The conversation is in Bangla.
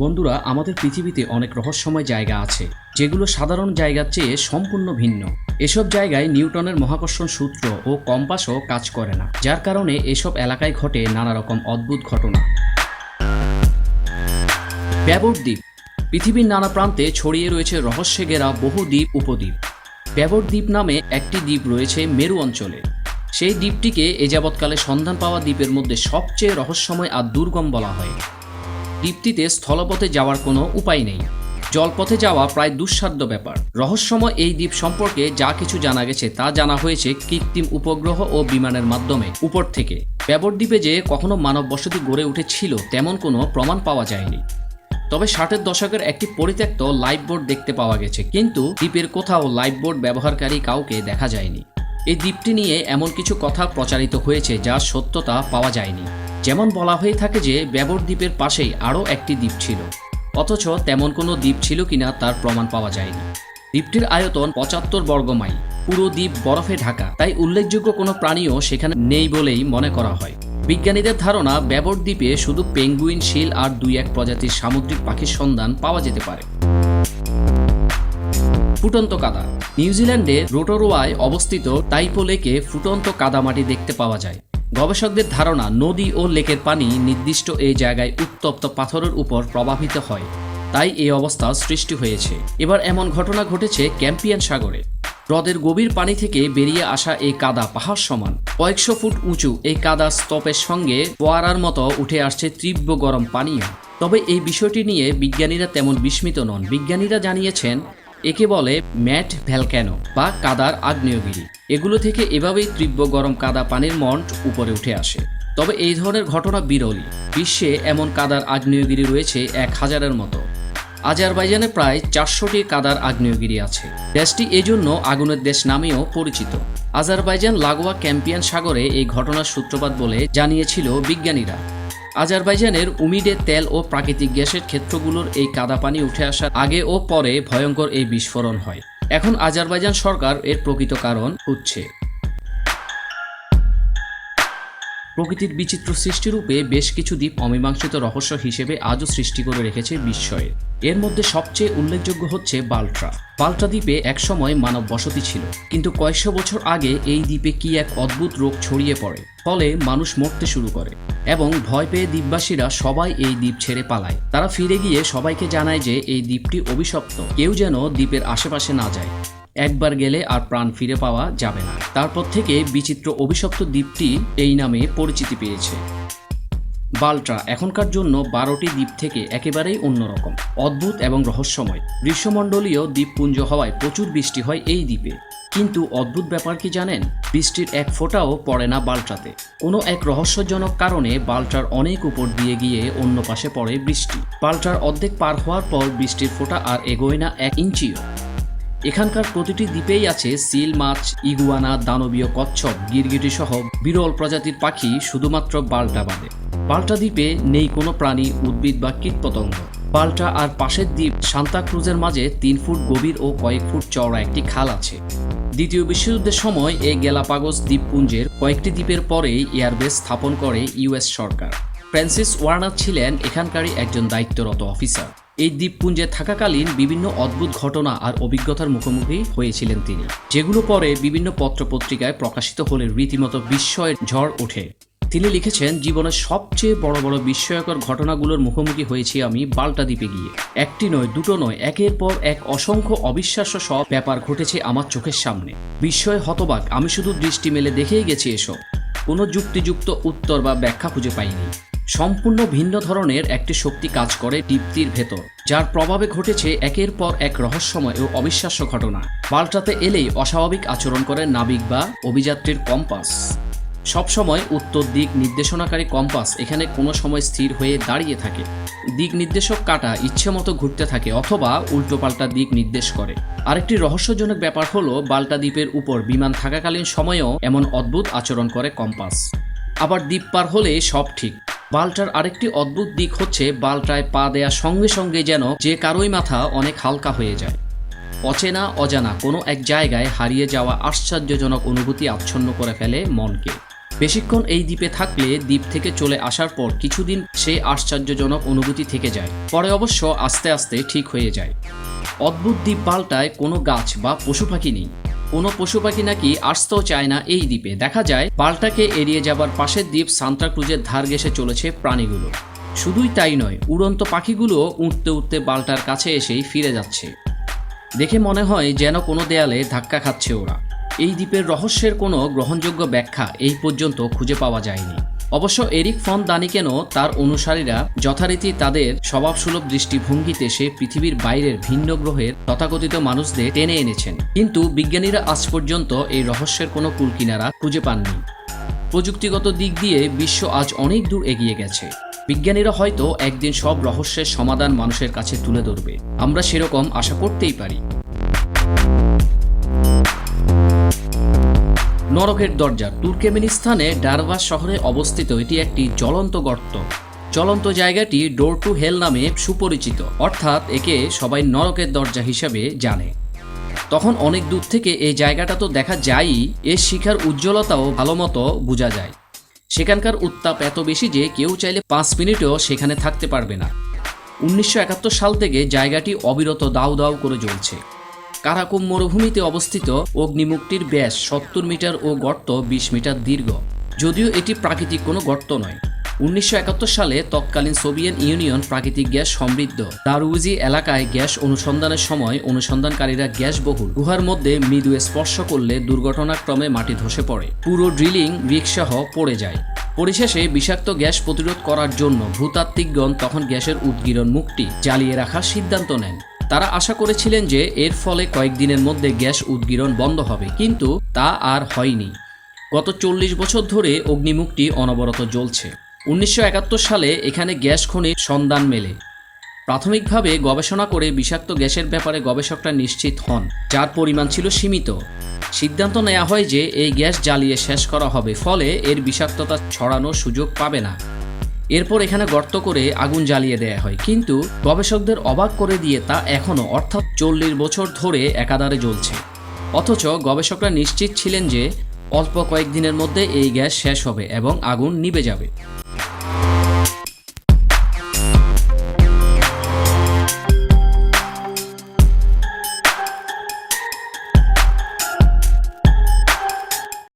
বন্ধুরা, আমাদের পৃথিবীতে অনেক রহস্যময় জায়গা আছে, যেগুলো সাধারণ জায়গার চেয়ে সম্পূর্ণ ভিন্ন। এসব জায়গায় নিউটনের মহাকর্ষণ সূত্র ও কম্পাসও কাজ করে না, যার কারণে এসব এলাকায় ঘটে নানা রকম অদ্ভুত ঘটনা। ব্যাবর দ্বীপ। পৃথিবীর নানা প্রান্তে ছড়িয়ে রয়েছে রহস্যে ঘেরা বহু দ্বীপ উপদ্বীপ। ব্যাবর দ্বীপ নামে একটি দ্বীপ রয়েছে মেরু অঞ্চলে। সেই দ্বীপটিকে এ যাবৎকালে সন্ধান পাওয়া দ্বীপের মধ্যে সবচেয়ে রহস্যময় আর দুর্গম বলা হয়। দ্বীপটিতে স্থলপথে যাওয়ার কোনো উপায় নেই। জলপথে যাওয়া প্রায় দুঃসাধ্য ব্যাপার। রহস্যময় এই দ্বীপ সম্পর্কে যা কিছু জানা গেছে তা জানা হয়েছে কৃত্রিম উপগ্রহ ও বিমানের মাধ্যমে উপর থেকে। ব্যাবর দ্বীপে যে কখনো মানব বসতি গড়ে উঠেছিল তেমন কোনো প্রমাণ পাওয়া যায়নি। তবে ষাটের দশকের একটি পরিত্যক্ত লাইফবোর্ড দেখতে পাওয়া গেছে, কিন্তু দ্বীপের কোথাও লাইফবোর্ড ব্যবহারকারী কাউকে দেখা যায়নি। এই দ্বীপটি নিয়ে এমন কিছু কথা প্রচারিত হয়েছে যার সত্যতা পাওয়া যায়নি। যেমন বলা হয়ে থাকে যে ব্যাবর দ্বীপের পাশেই আরও একটি দ্বীপ ছিল। অথচ তেমন কোনো দ্বীপ ছিল কিনা তার প্রমাণ পাওয়া যায়নি। দ্বীপটির আয়তন পঁচাত্তর বর্গমাইল পুরো দ্বীপ বরফে ঢাকা। তাই উল্লেখযোগ্য কোনো প্রাণীও সেখানে নেই বলেই মনে করা হয়। বিজ্ঞানীদের ধারণা ব্যাবর দ্বীপে শুধু পেঙ্গুইন, শিল আর দুই এক প্রজাতির সামুদ্রিক পাখির সন্ধান পাওয়া যেতে পারে। ফুটন্ত কাদা নিউজিল্যান্ডের রোটোরোয়ায় অবস্থিত টাইপো লেকে ফুটন্ত কাদামাটি দেখতে পাওয়া যায়। গবেষকদের ধারণা, নদী ও লেকের পানি নির্দিষ্ট এই জায়গায় উত্তপ্ত পাথরের উপর প্রবাহিত হয়। তাই এই অবস্থা সৃষ্টি হয়েছে। এবার এমন ঘটনা ঘটেছে ক্যাম্পিয়ান সাগরে। হ্রদের গভীর পানি থেকে বেরিয়ে আসা এই কাদা পাহাড় সমান। কয়েকশো ফুট উঁচু এই কাদা স্তপের সঙ্গে ফোয়ারার মতো উঠে আসছে তীব্র গরম পানীয়। তবে এই বিষয়টি নিয়ে বিজ্ঞানীরা তেমন বিস্মিত নন। বিজ্ঞানীরা জানিয়েছেন, একে বলে ম্যাট ভ্যালক্যানো বা কাদার আগ্নেয়গিরি। এগুলো থেকে এভাবেই তীব্র গরম কাদা পানির মন্ট উপরে উঠে আসে। তবে এই ধরনের ঘটনা বিরলই বিশ্বে এমন কাদার আগ্নেয়গিরি রয়েছে এক হাজারের মতো। আজারবাইজানে প্রায় চারশোটি কাদার আগ্নেয়গিরি আছে। দেশটি এজন্য আগুনের দেশ নামেও পরিচিত। আজারবাইজান লাগোয়া ক্যাম্পিয়ান সাগরে এই ঘটনার সূত্রপাত বলে জানিয়েছিল বিজ্ঞানীরা। আজারবাইজানের উমিডে তেল ও প্রাকৃতিক গ্যাসের ক্ষেত্রগুলোর এই কাদা পানি উঠে আসার আগে ও পরে ভয়ঙ্কর এই বিস্ফোরণ হয়। এখন আজারবাইজান সরকার এর প্রকৃত কারণ খুঁজছে প্রকৃতির বিচিত্র সৃষ্টিরূপে বেশ কিছু দ্বীপ অমীমাংসিত রহস্য হিসেবে আজও সৃষ্টি করে রেখেছে বিস্ময়ের এর মধ্যে সবচেয়ে উল্লেখযোগ্য হচ্ছে বাল্ট্রা। বাল্ট্রা দ্বীপে একসময় মানব বসতি ছিল, কিন্তু কয়েকশো বছর আগে এই দ্বীপে কি এক অদ্ভুত রোগ ছড়িয়ে পড়ে, ফলে মানুষ মরতে শুরু করে এবং ভয় পেয়ে দ্বীপবাসীরা সবাই এই দ্বীপ ছেড়ে পালায়। তারা ফিরে গিয়ে সবাইকে জানায় যে এই দ্বীপটি অভিশপ্ত, কেউ যেন দ্বীপের আশেপাশে না যায়। একবার গেলে আর প্রাণ ফিরে পাওয়া যাবে না। তারপর থেকে বিচিত্র অভিশপ্ত দ্বীপটি এই নামে পরিচিতি পেয়েছে। বাল্ট্রা এখনকার জন্য বারোটি দ্বীপ থেকে একেবারেই অন্যরকম, অদ্ভুত এবং রহস্যময়। গ্রীষ্মমণ্ডলীয় দ্বীপপুঞ্জ হওয়ায় প্রচুর বৃষ্টি হয় এই দ্বীপে। কিন্তু অদ্ভুত ব্যাপার কি জানেন? বৃষ্টির এক ফোঁটাও পড়ে না বাল্ট্রাতে। কোনো এক রহস্যজনক কারণে বাল্ট্রার অনেক উপর দিয়ে গিয়ে অন্য পাশে পড়ে বৃষ্টি। বাল্ট্রার অর্ধেক পার হওয়ার পর বৃষ্টির ফোঁটা আর এগোয় না এক ইঞ্চিও। এখানকার প্রতিটি দ্বীপেই আছে সিল, মাছ, ইগুয়ানা, দানবীয় কচ্ছপ, গিরগিটি সহ বিরল প্রজাতির পাখি শুধুমাত্র বাল্টা বাদে পাল্টা দ্বীপে নেই কোনো প্রাণী, উদ্ভিদ বা কীটপতঙ্গ। পাল্টা আর পাশের দ্বীপ সান্তাক্রুজের মাঝে তিন ফুট গভীর ও কয়েক ফুট চওড়া একটি খাল আছে। দ্বিতীয় বিশ্বযুদ্ধের সময় এই গেলাপাগোস দ্বীপপুঞ্জের কয়েকটি দ্বীপের পরেই এয়ারবেস স্থাপন করে ইউএস সরকার। ফ্রান্সিস ওয়ার্নার ছিলেন এখানকারই একজন দায়িত্বরত অফিসার। এই দ্বীপপুঞ্জে থাকাকালীন বিভিন্ন অদ্ভুত ঘটনা আর অভিজ্ঞতার মুখোমুখি হয়েছিলেন তিনি। যেগুলো পরে বিভিন্ন পত্রপত্রিকায় প্রকাশিত হলে রীতিমতো বিস্ময়ের ঝড় ওঠে। তিনি লিখেছেন, জীবনের সবচেয়ে বড় বড় বিস্ময়কর ঘটনাগুলোর মুখোমুখি হয়েছি আমি বাল্টা দ্বীপে গিয়ে। একটি নয়, দুটো নয়, একের পর এক অসংখ্য অবিশ্বাস্য সব ব্যাপার ঘটেছে আমার চোখের সামনে। বিস্ময় হতবাক, আমি শুধু দৃষ্টি মেলে দেখেই গেছি এসব। কোনো যুক্তিযুক্ত উত্তর বা ব্যাখ্যা খুঁজে পাইনি। সম্পূর্ণ ভিন্ন ধরনের একটি শক্তি কাজ করে দীপ্তির ভেতর, যার প্রভাবে ঘটেছে একের পর এক রহস্যময় ও অবিশ্বাস্য ঘটনা। পাল্টাতে এলেই অস্বাভাবিক আচরণ করে নাবিক বা অভিযাত্রীর কম্পাস। সবসময় উত্তর দিক নির্দেশনাকারী কম্পাস এখানে কোনো সময় স্থির হয়ে দাঁড়িয়ে থাকে। দিক নির্দেশক কাটা ইচ্ছে মতো ঘুরতে থাকে অথবা উল্টোপাল্টা দিক নির্দেশ করে। আরেকটি রহস্যজনক ব্যাপার হলো বাল্টা দ্বীপের উপর বিমান থাকাকালীন সময়েও এমন অদ্ভুত আচরণ করে কম্পাস। আবার দ্বীপ পার হলে সব ঠিক। বাল্টার আরেকটি অদ্ভুত দিক হচ্ছে বাল্টায় পা দেওয়ার সঙ্গে সঙ্গে যেন যে কারোই মাথা অনেক হালকা হয়ে যায়। অচেনা, অজানা কোনো এক জায়গায় হারিয়ে যাওয়া আশ্চর্যজনক অনুভূতি আচ্ছন্ন করে ফেলে মনকে। বেশিক্ষণ এই দ্বীপে থাকলে দ্বীপ থেকে চলে আসার পর কিছুদিন সে আশ্চর্যজনক অনুভূতি থেকে যায়। পরে অবশ্য আস্তে আস্তে ঠিক হয়ে যায়। অদ্ভুত দ্বীপ পাল্টায় কোনো গাছ বা পশু পাখি নেই। কোনো পশু পাখি নাকি আসতেও চায় না এই দ্বীপে। দেখা যায়, পাল্টাকে এড়িয়ে যাবার পাশের দ্বীপ সান্তাক্রুজের ধার ঘেসে চলেছে প্রাণীগুলো। শুধুই তাই নয়, উড়ন্ত পাখিগুলো উঠতে উঠতে বাল্টার কাছে এসেই ফিরে যাচ্ছে। দেখে মনে হয় যেন কোনো দেয়ালে ধাক্কা খাচ্ছে ওরা। এই দ্বীপের রহস্যের কোনো গ্রহণযোগ্য ব্যাখ্যা এই পর্যন্ত খুঁজে পাওয়া যায়নি। অবশ্য এরিক ফন দানিকেন তার অনুসারীরা যথারীতি তাদের স্বভাবসুলভ দৃষ্টিভঙ্গিতে সে পৃথিবীর বাইরের ভিন্ন গ্রহের তথাকথিত মানুষদের টেনে এনেছেন। কিন্তু বিজ্ঞানীরা আজ পর্যন্ত এই রহস্যের কোনো কুলকিনারা খুঁজে পাননি। প্রযুক্তিগত দিক দিয়ে বিশ্ব আজ অনেক দূর এগিয়ে গেছে। বিজ্ঞানীরা হয়তো একদিন সব রহস্যের সমাধান মানুষের কাছে তুলে ধরবে। আমরা সেরকম আশা করতেই পারি। নরকের দরজা। তুর্কমেনিস্তানে ডারবাস শহরে অবস্থিত এটি একটি জ্বলন্ত গর্ত। চলন্ত জায়গাটি ডোর টু হেল নামে সুপরিচিত, অর্থাৎ একে সবাই নরকের দরজা হিসাবে জানে। তখন অনেক দূর থেকে এই জায়গাটা তো দেখা যায়ই, এর শিখার উজ্জ্বলতাও ভালো মতো বোঝা যায়। সেখানকার উত্তাপ এত বেশি যে কেউ চাইলে পাঁচ মিনিটও সেখানে থাকতে পারবে না। উনিশশো একাত্তর সাল থেকে জায়গাটি অবিরত দাউ দাউ করে জ্বলছে। কারাকুম মরুভূমিতে অবস্থিত অগ্নিমুক্তির ব্যাস সত্তর মিটার ও গর্ত বিশ মিটার দীর্ঘ। যদিও এটি প্রাকৃতিক কোনো গর্ত নয়। উনিশশো সালে তৎকালীন সোভিয়েত ইউনিয়ন প্রাকৃতিক গ্যাস সমৃদ্ধ। দারুজি এলাকায় গ্যাস অনুসন্ধানের সময় অনুসন্ধানকারীরা গ্যাস বহুল। গুহার মধ্যে মৃদু স্পর্শ করলে দুর্ঘটনাক্রমে মাটি ধসে পড়ে। পুরো ড্রিলিং রিক্সাহ পড়ে যায়। পরিশেষে বিষাক্ত গ্যাস প্রতিরোধ করার জন্য ভূতাত্ত্বিকগণ তখন গ্যাসের উদ্গীরণ মুখটি জ্বালিয়ে রাখার সিদ্ধান্ত নেন। তারা আশা করেছিলেন যে এর ফলে কয়েকদিনের মধ্যে গ্যাস উদ্গীরণ বন্ধ হবে, কিন্তু তা আর হয়নি। গত চল্লিশ বছর ধরে অগ্নিমুখটি অনবরত জ্বলছে। উনিশশো একাত্তর সালে এখানে গ্যাস খনির সন্ধান মেলে। প্রাথমিকভাবে গবেষণা করে বিষাক্ত গ্যাসের ব্যাপারে গবেষকরা নিশ্চিত হন, যার পরিমাণ ছিল সীমিত। সিদ্ধান্ত নেওয়া হয় যে এই গ্যাস জ্বালিয়ে শেষ করা হবে, ফলে এর বিষাক্ততা ছড়ানোর সুযোগ পাবে না। এরপর এখানে গর্ত করে আগুন জ্বালিয়ে দেয়া হয়। কিন্তু গবেষকদের অবাক করে দিয়ে তা এখনও অর্থাৎ চল্লিশ বছর ধরে একাধারে জ্বলছে। অথচ গবেষকরা নিশ্চিত ছিলেন যে অল্প কয়েকদিনের মধ্যে এই গ্যাস শেষ হবে এবং আগুন নিবে যাবে।